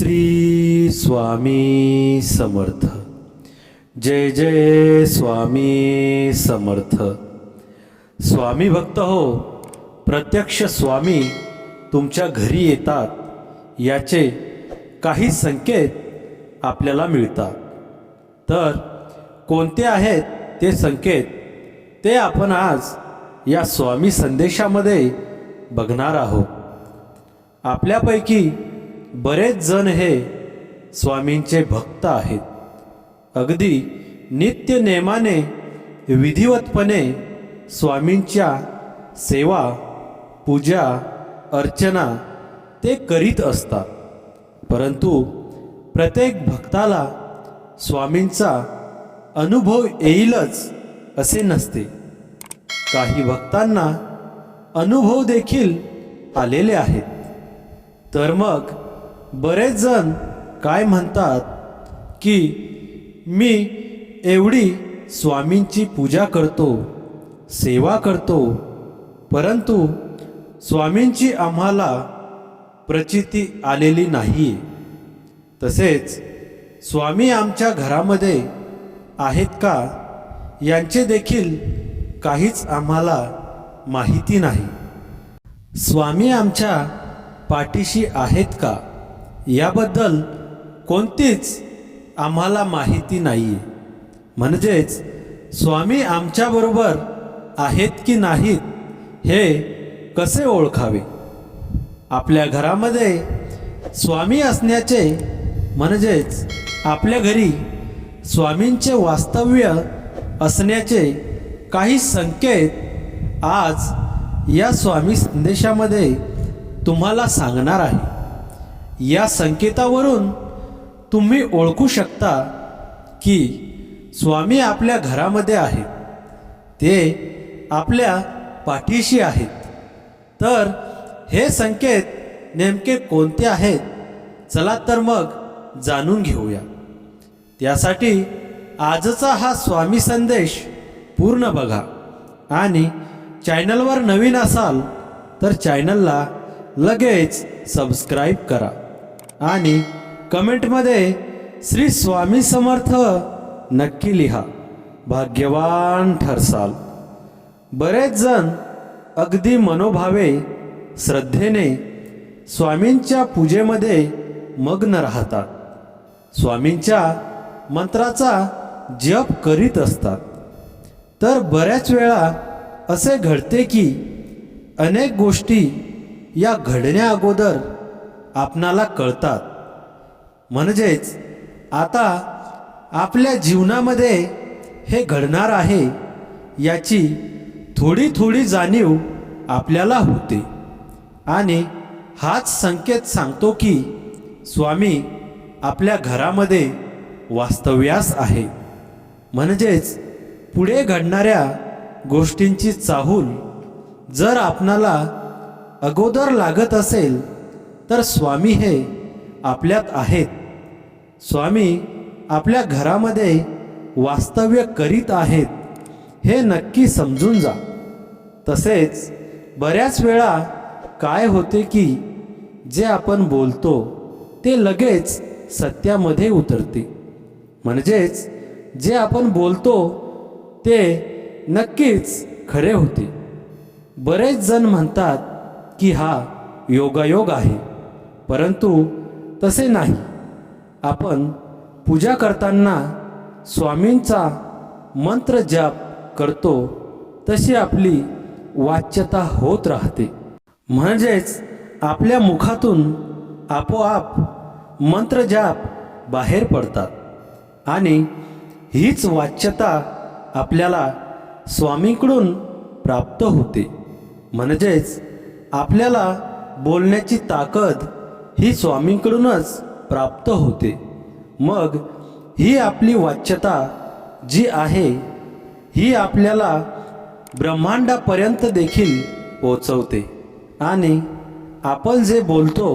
श्री स्वामी समर्थ. जय जय स्वामी समर्थ. स्वामी भक्त हो प्रत्यक्ष स्वामी तुमच्या घरी येतात याचे काही संकेत आपल्याला मिळतात. तर कोणते आहेत ते संकेत ते आपण आज या स्वामी संदेशामध्ये बघणार आहोत. आपल्यापैकी बरेच जण हे स्वामींचे भक्त आहेत. अगदी नित्य नेमाने विधिवतपणे स्वामींच्या सेवा पूजा अर्चना ते करीत असतात. परंतु प्रत्येक भक्ताला स्वामींचा अनुभव येईलच असे नसते. काही भक्तांना अनुभव देखील आलेले आहेत. तर मग बरेच जण काय म्हणतात की मी एवढी स्वामींची पूजा करतो सेवा करतो परंतु स्वामींची आम्हाला प्रचिती आलेली नाही. तसेच स्वामी आमच्या घरामध्ये आहेत का यांचे देखील काहीच आम्हाला माहिती नाही. स्वामी आमच्या पाठीशी आहेत का? याबद्दल कोणतीच आम्हाला माहिती नाही आहे म्हणजेच स्वामी आमच्याबरोबर आहेत की नाहीत हे कसे ओळखावे? आपल्या घरामध्ये स्वामी असण्याचे म्हणजेच आपल्या घरी स्वामींचे वास्तव्य असण्याचे काही संकेत आज या स्वामी संदेशामध्ये तुम्हाला सांगणार आहे. या संकेतावरून तुम्ही ओळखू शकता की स्वामी आपल्या घरामध्ये आहेत. ते आपल्या पाठीशी आहेत. तर हे संकेत नेमके कोणते आहेत? चला तर मग जाणून घेऊया. त्यासाठी आजचा हा स्वामी संदेश पूर्ण बघा. आणि चॅनलवर नवीन असाल तर चॅनलला लगेच सबस्क्राईब करा. आणि कमेंटमध्ये श्री स्वामी समर्थ नक्की लिहा. भाग्यवान ठरसाल. बरेच जण अगदी मनोभावे श्रद्धेने स्वामींच्या पूजेमध्ये मग्न राहतात. स्वामींच्या मंत्राचा जप करीत असतात. तर बऱ्याच वेळा असे घडते की अनेक गोष्टी या घडण्या अगोदर आपणाला कळतात. म्हणजेच आता आपल्या जीवनामध्ये हे घडणार आहे याची थोडी थोडी जाणीव आपल्याला होते. आणि हाच संकेत सांगतो की स्वामी आपल्या घरामध्ये वास्तव्यास आहे. म्हणजेच पुढे घडणाऱ्या गोष्टींची चाहूल जर आपणाला अगोदर लागत असेल तर स्वामी हे आपल्यात आहेत. स्वामी आपल्या घरामध्ये वास्तव्य करीत आहेत. हे नक्की समजून जा. तसेच बऱ्याच वेळा काय होते की जे आपण बोलतो ते लगेच सत्यामध्ये उतरते. म्हणजेच जे आपण बोलतो ते नक्कीच खरे होते. बरेच जण म्हणतात की हा योगायोग आहे. परंतु तसे नाही. आपण पूजा करताना स्वामींचा मंत्र जाप करतो तशी आपली वाच्यता होत राहते. म्हणजेच आपल्या मुखातून आपोआप मंत्र जाप बाहेर पडतात आणि हीच वाच्यता आपल्याला स्वामींकडून प्राप्त होते. म्हणजेच आपल्याला बोलण्याची ताकद ही स्वामींकडूनच प्राप्त होते. मग ही आपली वाच्यता जी आहे ही आपल्याला ब्रह्मांडापर्यंत देखील पोचवते आणि आपण जे बोलतो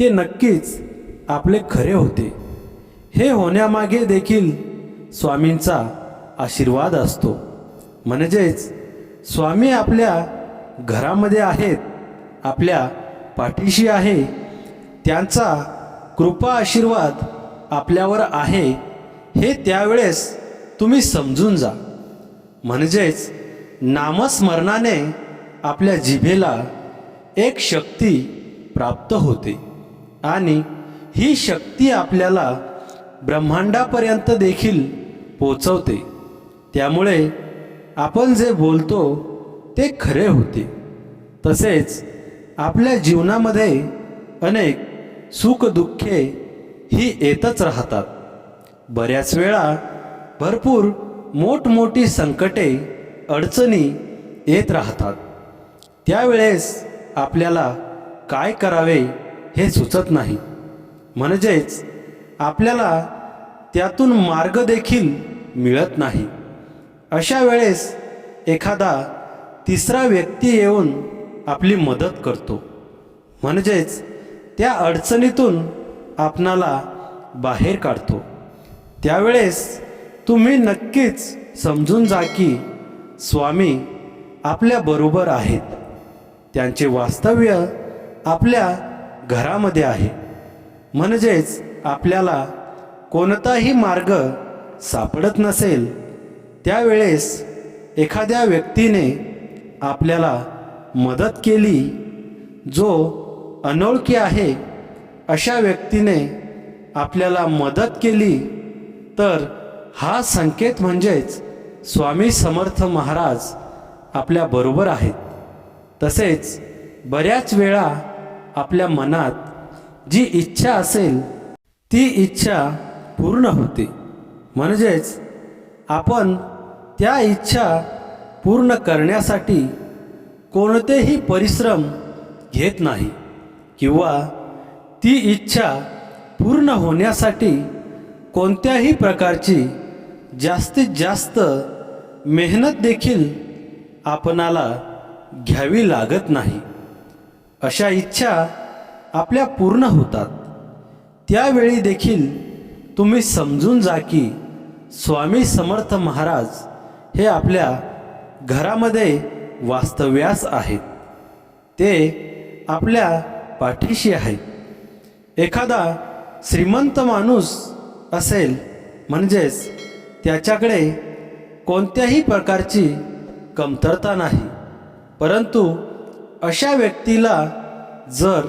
ते नक्कीच आपले खरे होते. हे होण्यामागे देखील स्वामींचा आशीर्वाद असतो. म्हणजेच स्वामी आपल्या घरामध्ये आहेत आपल्या पाठीशी आहे त्यांचा कृपा आशीर्वाद आपल्यावर आहे हे त्यावेळेस तुम्ही समजून जा. म्हणजेच नामस्मरणाने आपल्या जिभेला एक शक्ती प्राप्त होते आणि ही शक्ती आपल्याला ब्रह्मांडापर्यंत देखील पोचवते. त्यामुळे आपण जे बोलतो ते खरे होते. तसेच आपल्या जीवनामध्ये अनेक सुखदुःखे ही येतच राहतात. बऱ्याच वेळा भरपूर मोठमोठी संकटे अडचणी येत राहतात. त्यावेळेस आपल्याला काय करावे हे सुचत नाही. म्हणजेच आपल्याला त्यातून मार्ग देखील मिळत नाही. अशा वेळेस एखादा तिसरा व्यक्ती येऊन आपली मदत करतो. म्हणजेच त्या अडचणीतून आपणाला बाहेर काढतो. त्यावेळेस तुम्ही नक्कीच समजून जा की स्वामी आपल्या बरोबर आहेत. त्यांचे वास्तव्य आपल्या घरामध्ये आहे. म्हणजेच आपल्याला कोणताही मार्ग सापडत नसेल त्यावेळेस एखाद्या व्यक्तीने आपल्याला मदत केली जो अनोळखी आहे अशा व्यक्तीने आपल्याला मदत केली तर हा संकेत म्हणजेच स्वामी समर्थ महाराज आपल्या बरोबर आहेत. तसेच बऱ्याच वेळा आपल्या मनात जी इच्छा असेल ती इच्छा पूर्ण होते. म्हणजेच आपण त्या इच्छा पूर्ण करण्यासाठी कोणतेही परिश्रम घेत नाही. किंवा ती इच्छा पूर्ण होण्यासाठी कोणत्याही प्रकारची जास्तीत जास्त मेहनत देखील आपणाला घ्यावी लागत नाही. अशा इच्छा आपल्या पूर्ण होतात. त्यावेळी देखील तुम्ही समजून जा की स्वामी समर्थ महाराज हे आपल्या घरामध्ये वास्तव्यास आहेत. ते आपल्या पाठीशी आहे. एखादा श्रीमंत माणूस असेल म्हणजेच त्याच्याकडे कोणत्याही प्रकारची कमतरता नाही. परंतु अशा व्यक्तीला जर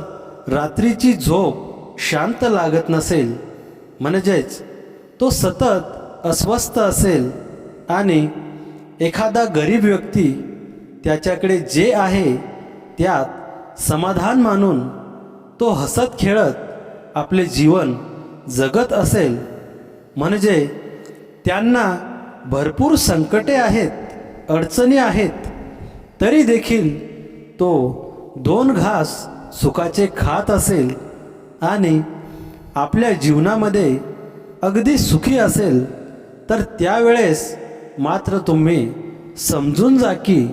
रात्रीची झोप शांत लागत नसेल म्हणजेच तो सतत अस्वस्थ असेल आणि एखादा गरीब व्यक्ती त्याच्याकडे जे आहे त्यात समाधान मानून तो हसत खेळत आपले जीवन जगत असेल. म्हणजे त्यांना भरपूर संकटे आहेत अडचणी आहेत तरी देखील तो दोन घास सुखाचे खात असेल आणि आपल्या जीवनामध्ये अगदी सुखी असेल. तर त्यावेळेस मात्र तुम्ही समजून जा की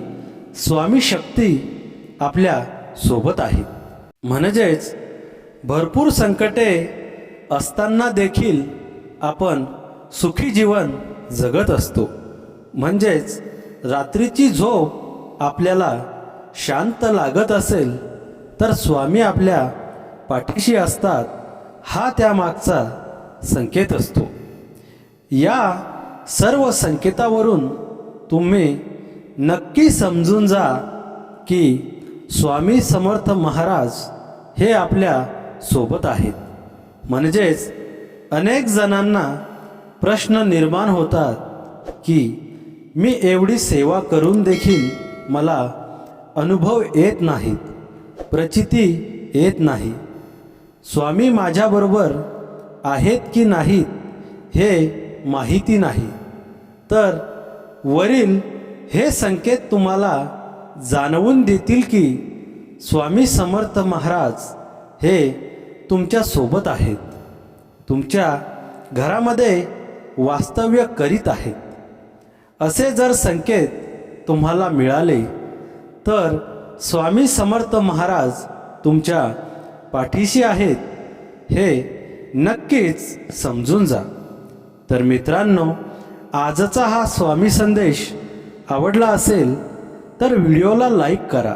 स्वामी शक्ती आपल्यासोबत आहे म्हणजेच भरपूर संकटे असताना देखील आपण सुखी जीवन जगत असतो. म्हणजेच रात्रीची झोप आपल्याला शांत लागत असेल तर स्वामी आपल्या पाठीशी असतात हा त्यामागचा संकेत असतो. या सर्व संकेतावरून तुम्ही नक्की समजून जा की स्वामी समर्थ महाराज हे आपल्यासोबत आहेत. म्हणजेच अनेक जणांना प्रश्न निर्माण होतात की मी एवढी सेवा करून देखील मला अनुभव येत नाहीत प्रचिती येत नाही. स्वामी माझ्याबरोबर आहेत की नाहीत हे माहिती नाही. तर वरील हे संकेत तुम्हाला जाणवून देतील की स्वामी समर्थ महाराज हे तुमच्यासोबत आहेत. तुमच्या घरामध्ये वास्तव्य करीत आहेत. असे जर संकेत तुम्हाला मिळाले तर स्वामी समर्थ महाराज तुमच्या पाठीशी आहेत हे नक्कीच समजून जा. तर मित्रांनो आजचा हा स्वामी संदेश आवडला असेल तर व्हिडिओला लाईक करा.